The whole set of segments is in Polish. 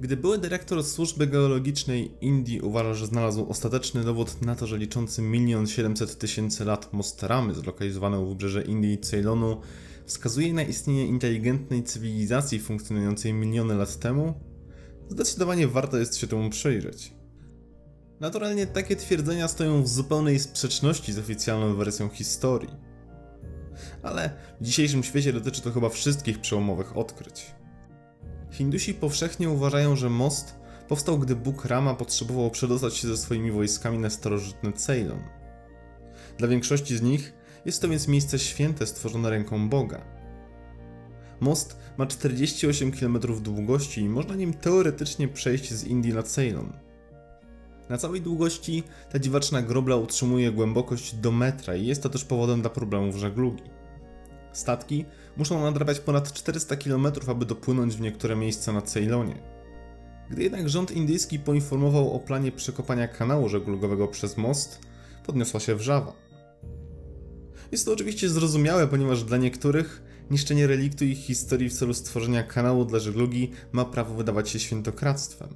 Gdy były dyrektor służby geologicznej Indii uważa, że znalazł ostateczny dowód na to, że liczący 1 700 tysięcy lat most Ramy zlokalizowany u wybrzeże Indii i Ceylonu wskazuje na istnienie inteligentnej cywilizacji funkcjonującej miliony lat temu, zdecydowanie warto jest się temu przyjrzeć. Naturalnie takie twierdzenia stoją w zupełnej sprzeczności z oficjalną wersją historii. Ale w dzisiejszym świecie dotyczy to chyba wszystkich przełomowych odkryć. Hindusi powszechnie uważają, że most powstał, gdy Bóg Rama potrzebował przedostać się ze swoimi wojskami na starożytny Ceylon. Dla większości z nich jest to więc miejsce święte stworzone ręką Boga. Most ma 48 km długości i można nim teoretycznie przejść z Indii na Ceylon. Na całej długości ta dziwaczna grobla utrzymuje głębokość do metra i jest to też powodem dla problemów żeglugi. Statki muszą nadrabiać ponad 400 km, aby dopłynąć w niektóre miejsca na Ceylonie. Gdy jednak rząd indyjski poinformował o planie przekopania kanału żeglugowego przez most, podniosła się wrzawa. Jest to oczywiście zrozumiałe, ponieważ dla niektórych niszczenie reliktu ich historii w celu stworzenia kanału dla żeglugi ma prawo wydawać się świętokradztwem.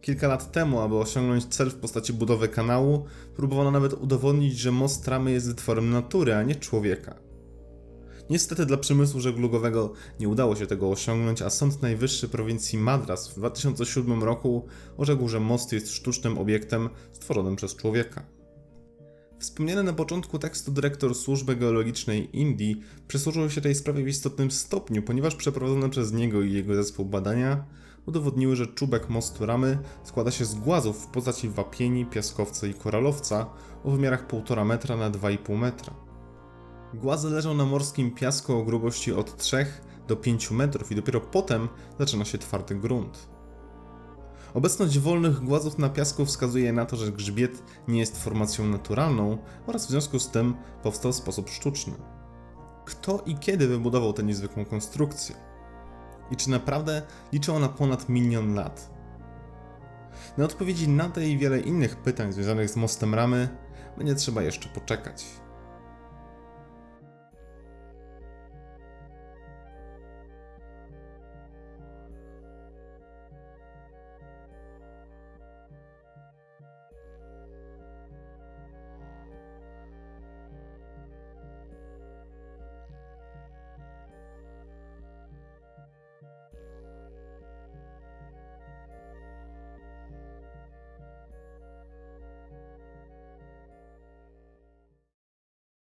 Kilka lat temu, aby osiągnąć cel w postaci budowy kanału, próbowano nawet udowodnić, że most ramy jest wytworem natury, a nie człowieka. Niestety dla przemysłu żeglugowego nie udało się tego osiągnąć, a Sąd Najwyższy prowincji Madras w 2007 roku orzekł, że most jest sztucznym obiektem stworzonym przez człowieka. Wspomniany na początku tekstu dyrektor Służby Geologicznej Indii przysłużył się tej sprawie w istotnym stopniu, ponieważ przeprowadzone przez niego i jego zespół badania udowodniły, że czubek mostu ramy składa się z głazów w postaci wapieni, piaskowca i koralowca o wymiarach 1,5 metra na 2,5 metra. Głazy leżą na morskim piasku o grubości od 3 do 5 metrów i dopiero potem zaczyna się twardy grunt. Obecność wolnych głazów na piasku wskazuje na to, że grzbiet nie jest formacją naturalną oraz w związku z tym powstał w sposób sztuczny. Kto i kiedy wybudował tę niezwykłą konstrukcję? I czy naprawdę liczy ona ponad milion lat? Na odpowiedzi na te i wiele innych pytań związanych z mostem ramy będzie trzeba jeszcze poczekać.